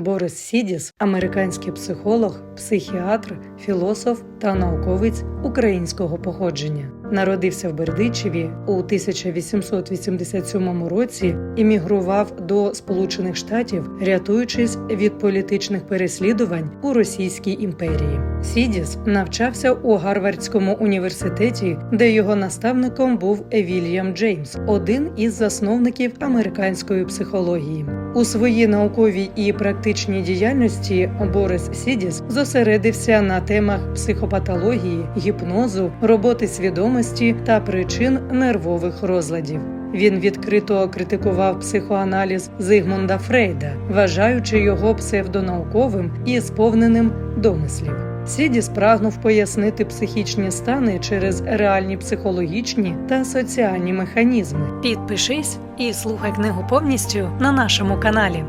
Борис Сідіс, американський психолог, психіатр, філософ та науковець українського походження. Народився в Бердичеві у 1887 році. Іммігрував до Сполучених Штатів, рятуючись від політичних переслідувань у Російській імперії. Сідіс навчався у Гарвардському університеті, де його наставником був Вільям Джеймс, один із засновників американської психології. У своїй науковій і практичній діяльності Борис Сідіс зосередився на темах психопатології, гіпнозу, роботи свідомості та причин нервових розладів. Він відкрито критикував психоаналіз Зигмунда Фрейда, вважаючи його псевдонауковим і сповненим домислів. Сідіс прагнув пояснити психічні стани через реальні психологічні та соціальні механізми. Підпишись і слухай книгу повністю на нашому каналі.